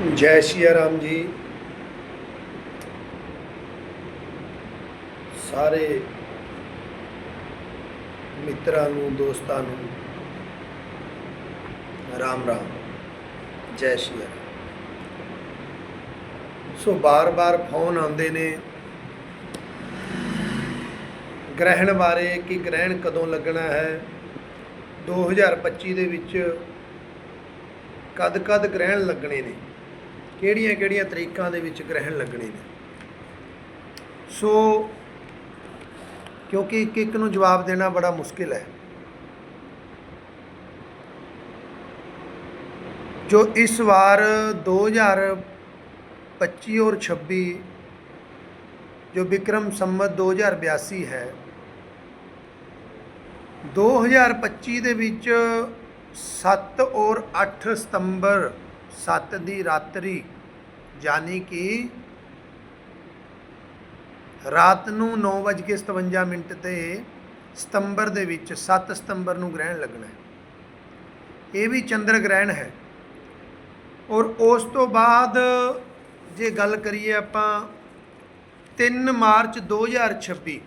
ਜੈ ਸ਼੍ਰੀ ਰਾਮ ਜੀ। ਸਾਰੇ ਮਿੱਤਰਾਂ ਨੂੰ, ਦੋਸਤਾਂ ਨੂੰ ਰਾਮ ਰਾਮ, ਜੈ ਸ਼੍ਰੀ ਰਾਮ। ਸੋ ਬਾਰ-ਬਾਰ ਫੋਨ ਆਉਂਦੇ ਨੇ। ਗ੍ਰਹਿਣ ਬਾਰੇ ਕਿ ਗ੍ਰਹਿਣ ਕਦੋਂ ਲੱਗਣਾ ਹੈ? 2025 ਦੇ ਵਿੱਚ ਕਦ ਕਦ ਗ੍ਰਹਿਣ ਲੱਗਣੇ ਨੇ? ਕਿਹੜੀਆਂ ਕਿਹੜੀਆਂ ਤਰੀਕਾਂ ਦੇ ਵਿੱਚ ਗ੍ਰਹਿਣ ਲੱਗਣੇ ਨੇ? ਸੋ ਕਿਉਂਕਿ ਇੱਕ ਇੱਕ ਨੂੰ ਜਵਾਬ ਦੇਣਾ ਬੜਾ ਮੁਸ਼ਕਿਲ ਹੈ। ਜੋ ਇਸ ਵਾਰ 2025 ਔਰ 26 ਜੋ ਵਿਕਰਮ ਸੰਮਤ 2082 ਹੈ 2025 ਦੇ ਵਿੱਚ 7 ਔਰ 8 ਸਤੰਬਰ ਸੱਤ ਦੀ ਰਾਤਰੀ, ਯਾਨੀ ਕਿ ਰਾਤ ਨੂੰ 9:57 ਮਿੰਟ ਤੇ ਸਤੰਬਰ ਦੇ ਵਿੱਚ 7 ਸਤੰਬਰ ਨੂੰ ਗ੍ਰਹਿਣ ਲੱਗਣਾ ਹੈ। ਇਹ ਵੀ ਚੰਦਰ ਗ੍ਰਹਿਣ ਹੈ। ਔਰ ਉਸ ਤੋਂ ਬਾਅਦ ਜੇ ਗੱਲ ਕਰੀਏ ਆਪਾਂ 3 ਮਾਰਚ 2026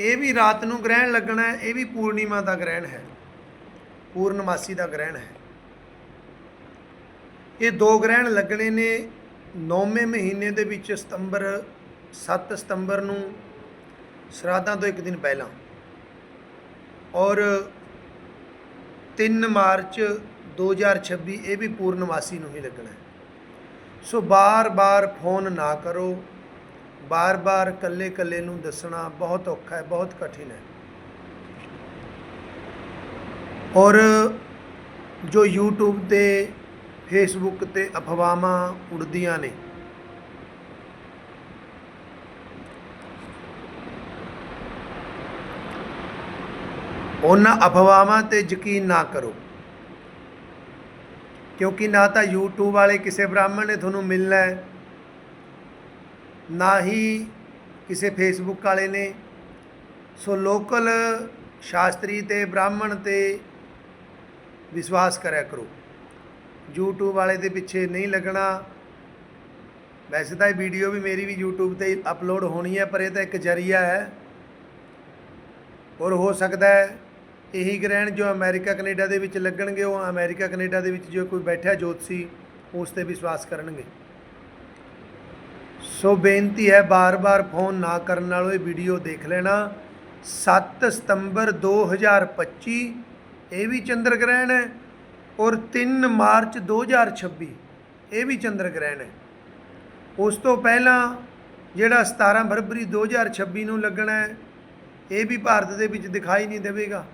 ਇਹ ਵੀ ਰਾਤ ਨੂੰ ਗ੍ਰਹਿਣ ਲੱਗਣਾ ਹੈ, ਇਹ ਵੀ ਪੂਰਨਿਮਾ ਦਾ ਗ੍ਰਹਿਣ ਹੈ। ਪੂਰਨਮਾਸੀ ਦਾ ਗ੍ਰਹਿਣ ਹੈ। ਇਹ ਦੋ ਗ੍ਰਹਿਣ ਲੱਗਣੇ ਨੇ। 9ਵੇਂ ਮਹੀਨੇ ਦੇ ਵਿੱਚ ਸਤੰਬਰ 7 ਸਤੰਬਰ ਨੂੰ, ਸ਼ਰਾਧਾਂ ਤੋਂ ਇੱਕ ਦਿਨ ਪਹਿਲਾਂ। ਔਰ 3 ਮਾਰਚ 2026 ਇਹ ਵੀ ਪੂਰਨਮਾਸੀ ਨੂੰ ਹੀ ਲੱਗਣਾ ਸੋ ਬਾਰ-ਬਾਰ ਫੋਨ ਨਾ ਕਰੋ। ਬਾਰ-ਬਾਰ ਕੱਲੇ-ਕੱਲੇ ਨੂੰ ਦੱਸਣਾ ਬਹੁਤ ਔਖਾ ਹੈ, ਬਹੁਤ ਕਠਿਨ ਹੈ। ਔਰ ਜੋ YouTube ਤੇ ਫੇਸਬੁੱਕ ਤੇ ਅਫਵਾਹਾਂ ਉੱਡਦੀਆਂ ਨੇ। ਉਹਨਾਂ ਅਫਵਾਹਾਂ ਤੇ ਯਕੀਨ ਨਾ ਕਰੋ। ਕਿਉਂਕਿ ਨਾ ਤਾਂ YouTube ਵਾਲੇ ਕਿਸੇ ਬ੍ਰਾਹਮਣ ਨੇ ਤੁਹਾਨੂੰ ਮਿਲਣਾ ਹੈ, ਨਾ ਹੀ ਕਿਸੇ ਫੇਸਬੁੱਕ ਵਾਲੇ ਨੇ। ਸੋ ਲੋਕਲ ਸ਼ਾਸਤਰੀ ਤੇ ਬ੍ਰਾਹਮਣ ਤੇ ਵਿਸ਼ਵਾਸ ਕਰਿਆ ਕਰੋ। YouTube ਵਾਲੇ ਦੇ ਪਿੱਛੇ ਨਹੀਂ ਲੱਗਣਾ। ਵੈਸੇ ਤਾਂ ਇਹ ਵੀਡੀਓ ਵੀ ਮੇਰੀ ਵੀ YouTube ਤੇ ਅਪਲੋਡ ਹੋਣੀ ਹੈ, ਪਰ ਇਹ ਤਾਂ ਇੱਕ ਜਰੀਆ ਹੈ। ਔਰ ਹੋ ਸਕਦਾ ਹੈ ਇਹੀ ਗ੍ਰਹਿਣ ਜੋ ਅਮਰੀਕਾ, ਕੈਨੇਡਾ ਦੇ ਵਿੱਚ ਲੱਗਣਗੇ, ਉਹ ਅਮਰੀਕਾ, ਕੈਨੇਡਾ ਦੇ ਵਿੱਚ ਜੋ ਕੋਈ ਬੈਠਾ ਜੋਤਸੀ, ਉਸ ਤੇ ਵਿਸ਼ਵਾਸ ਕਰਨਗੇ। ਸੋ ਬੇਨਤੀ ਹੈ ਬਾਰ-ਬਾਰ ਫੋਨ ਨਾ ਕਰਨ ਨਾਲੋਂ ਇਹ ਵੀਡੀਓ ਦੇਖ ਲੈਣਾ। 7 ਸਤੰਬਰ 2025 ਇਹ ਵੀ ਚੰਦਰ ਗ੍ਰਹਿਣ ਹੈ। ਔਰ 3 ਮਾਰਚ 2026 ਇਹ ਵੀ ਚੰਦਰ ਗ੍ਰਹਿਣ ਹੈ। ਉਸ ਤੋਂ ਪਹਿਲਾਂ ਜਿਹੜਾ 17 ਫਰਵਰੀ 2026 ਨੂੰ ਲੱਗਣਾ ਹੈ, ਇਹ ਵੀ ਭਾਰਤ ਦੇ ਵਿੱਚ ਦਿਖਾਈ ਨਹੀਂ ਦੇਵੇਗਾ।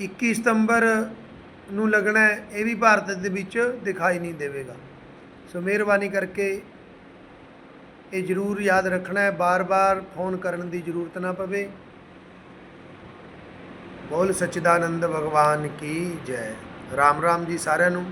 21 ਸਤੰਬਰ ਨੂੰ ਲੱਗਣਾ ਹੈ, ਇਹ ਵੀ ਭਾਰਤ ਦੇ ਵਿੱਚ ਦਿਖਾਈ ਨਹੀਂ ਦੇਵੇਗਾ। ਸੋ ਮਿਹਰਬਾਨੀ ਕਰਕੇ ਇਹ ਜ਼ਰੂਰ ਯਾਦ ਰੱਖਣਾ ਹੈ, ਬਾਰ-ਬਾਰ ਫੋਨ ਕਰਨ ਦੀ ਜ਼ਰੂਰਤ ਨਾ ਪਵੇ। ਬੋਲ ਸਚਿਦਾਨੰਦ ਭਗਵਾਨ ਕੀ ਜੈ। ਰਾਮ ਰਾਮ ਜੀ ਸਾਰਿਆਂ ਨੂੰ।